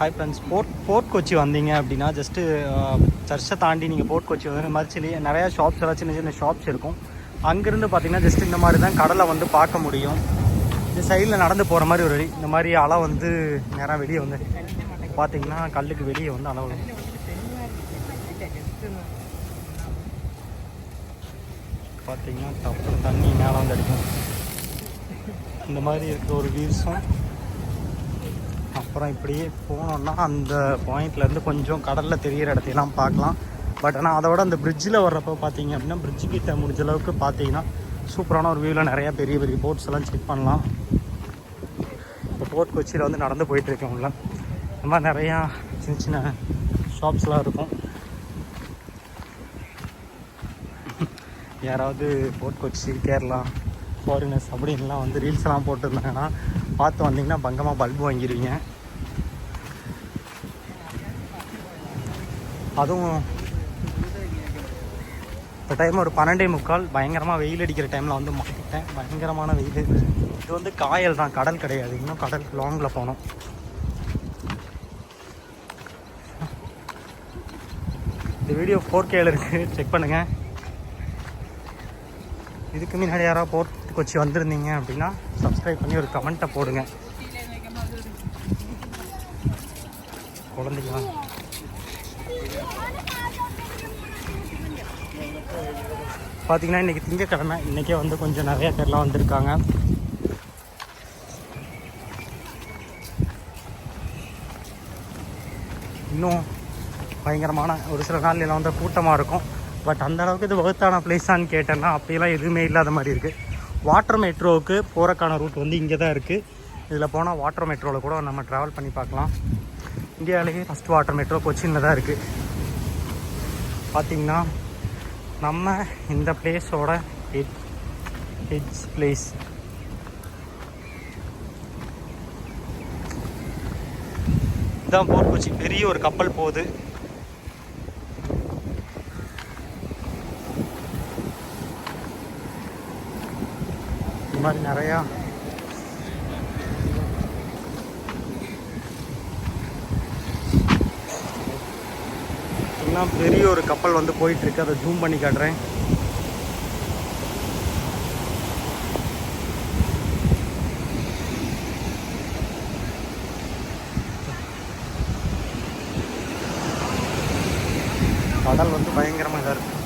Hi friends port port Kochi வந்தீங்க அப்படின்னா just சர்ச்சை தாண்டி நீங்கள் போர்ட் கொச்சி வந்து இந்த மாதிரி நிறையா ஷாப்ஸ் எல்லாம் சின்ன சின்ன ஷாப்ஸ் இருக்கும். அங்கேருந்து பார்த்தீங்கன்னா ஜஸ்ட் இந்த மாதிரி தான் கடலை வந்து பார்க்க முடியும். இந்த சைடில் நடந்து போகிற மாதிரி ஒரு வழி இந்த மாதிரி அலை வந்து நேராக வெளியே வந்து பார்த்தீங்கன்னா கல்லுக்கு வெளியே வந்து அலை வரும் பார்த்தீங்கன்னா டப்பு தண்ணி மேலே வந்து அடிக்கும். இந்த மாதிரி இருக்கிற ஒரு வியூஸும் அப்புறம் இப்படியே போனோம்னா அந்த பாயிண்ட்லேருந்து கொஞ்சம் கடலில் தெரிகிற இடத்தையெல்லாம் பார்க்கலாம். பட் ஆனால் அதை விட அந்த பிரிட்ஜில் வர்றப்போ பார்த்தீங்க அப்படின்னா பிரிட்ஜு கிட்ட முடிஞ்ச அளவுக்கு பார்த்தீங்கன்னா சூப்பரான ஒரு வியூவில் நிறையா பெரிய பெரிய போட்ஸ் எல்லாம் செக் பண்ணலாம். இப்போ போர்ட் கொச்சியில் வந்து நடந்து போயிட்டுருக்கேன் உள்ள. இந்த மாதிரி நிறையா சின்ன சின்ன ஷாப்ஸ்லாம் இருக்கும். யாராவது போர்ட் கொச்சி கேரளா ஃபாரினர்ஸ் அப்படின்லாம் வந்து ரீல்ஸ்லாம் போட்டிருந்தாங்கன்னா பார்த்து வந்தீங்கன்னா பங்கமாக பல்பு வாங்கிடுவீங்க அதுவும் இந்த டைம் ஒரு பன்னெண்டே முக்கால் பயங்கரமாக வெயில் அடிக்கிற டைமில் வந்து மாட்டிட்டேன் பயங்கரமான வெயில். இது வந்து காயல் தான் கடல் கிடையாது. இன்னும் கடல் லாங்கில் போனோம் இந்த வீடியோ ஃபோர் கேல இருக்குது செக் பண்ணுங்கள் இதுக்கு முன்னாடி யாராவது போர்ட் கொச்சி வந்திருந்தீங்க அப்படின்னா சப்ஸ்கிரைப் பண்ணி ஒரு கமெண்ட்டை போடுங்க. குழந்தைங்களா பார்த்தீங்கன்னா இன்றைக்கி திங்கக்கிழமை இன்றைக்கே வந்து கொஞ்சம் நிறைய பேர்லாம் வந்திருக்காங்க. இன்னும் பயங்கரமான ஒரு சில நாள் எல்லாம் வந்து கூட்டமாக இருக்கும். பட் அந்த அளவுக்கு இது வகுத்தான பிளேஸான்னு கேட்டேன்னா அப்படியெல்லாம் எதுவுமே இல்லாத மாதிரி இருக்குது வாட்டர் மெட்ரோவுக்கு போகிறக்கான ரூட் வந்து இங்கே தான் இருக்குது இதில் போனால் வாட்டர் மெட்ரோவில் கூட நம்ம ட்ராவல் பண்ணி பார்க்கலாம். இந்தியாவிலேயே ஃபஸ்ட் வாட்டர் மெட்ரோ கொச்சினில் தான் இருக்குது பார்த்திங்கன்னா நம்ம இந்த பிளேஸோட ஹெட் ஹெட்ஸ் பிளேஸ் இதான் போர்க்குச்சி பெரிய ஒரு கப்பல் போகுது. இந்த மாதிரி நிறையா பார்த்தீங்கன்னா பெரிய ஒரு கப்பல் வந்து போயிட்டுருக்கு. அதை ஜூம் பண்ணி காட்டுறேன். கடல் வந்து பயங்கரமாக இதாக